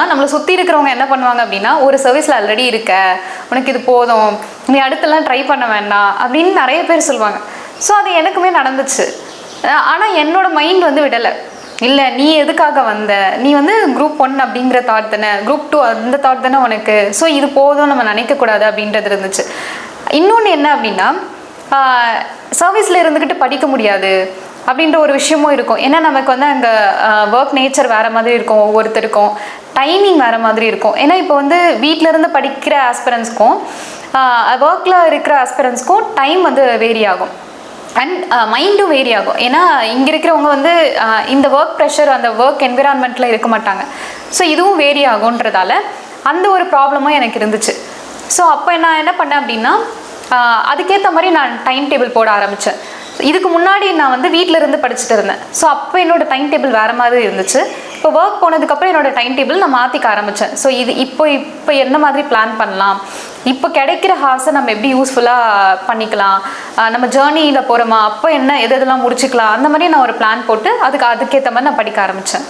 நம்மளை சுற்றி இருக்கிறவங்க என்ன பண்ணுவாங்க அப்படின்னா ஒரு சர்வீஸில் ஆல்ரெடி இருக்க. உனக்கு இது போதும். நீ அடுத்தெல்லாம் ட்ரை பண்ண வேண்டாம். அப்படின்னு நிறைய பேர் சொல்லுவாங்க. ஸோ அது எனக்குமே நடந்துச்சு. ஆனால் என்னோட மைண்ட் வந்து விடலை. இல்லை நீ எதுக்காக வந்த? நீ வந்து குரூப் ஒன் அப்படிங்கிற தாட் தானே. குரூப் டூ அந்த தாட் தானே உனக்கு. ஸோ இது போதும் நம்ம நினைக்கக்கூடாது அப்படின்றது இருந்துச்சு. இன்னொன்று என்ன அப்படின்னா சர்வீஸில் இருந்துக்கிட்டு படிக்க முடியாது. அப்படின்ற ஒரு விஷயமும் இருக்கும். ஏன்னா நமக்கு வந்து அங்கே ஒர்க் நேச்சர் வேறு மாதிரி இருக்கும் ஒவ்வொருத்தருக்கும். டைமிங் வேறு மாதிரி இருக்கும். ஏன்னா இப்போ வந்து வீட்டிலேருந்து படிக்கிற ஆஸ்பிரன்ஸ்க்கும் ஒர்க்கில் இருக்கிற ஆஸ்பிரன்ஸ்க்கும் டைம் வந்து வேரி ஆகும். அண்ட் மைண்டும் வேரி ஆகும். ஏன்னா இங்கே இருக்கிறவங்க வந்து இந்த ஒர்க் ப்ரெஷர் அந்த ஒர்க் என்விரான்மெண்ட்டில் இருக்க மாட்டாங்க. ஸோ இதுவும் வேரி ஆகுன்றதால அந்த ஒரு ப்ராப்ளமும் எனக்கு இருந்துச்சு. ஸோ அப்போ நான் என்ன பண்ணேன் அப்படின்னா அதுக்கேற்ற மாதிரி நான் டைம் டேபிள் போட ஆரம்பித்தேன் இதுக்கு முன்னாடி நான் வந்து வீட்டில் இருந்து படிச்சுட்டு இருந்தேன். ஸோ அப்போ என்னோட டைம் டேபிள் வேறு மாதிரி இருந்துச்சு. இப்போ ஒர்க் போனதுக்கப்புறம் என்னோட டைம் டேபிள் நான் மாற்றிக்க ஆரம்பித்தேன் ஸோ இது இப்போ இப்போ என்ன மாதிரி பிளான் பண்ணலாம்? இப்போ கிடைக்கிற ஹார்ஸை நம்ம எப்படி யூஸ்ஃபுல்லாக பண்ணிக்கலாம்? நம்ம ஜேர்னியில் போகிறோமா அப்போ என்ன எது எதெல்லாம் முடிச்சுக்கலாம்? அந்த மாதிரி நான் ஒரு பிளான் போட்டு அதுக்கு அதுக்கேற்ற மாதிரி நான் படிக்க ஆரம்பித்தேன்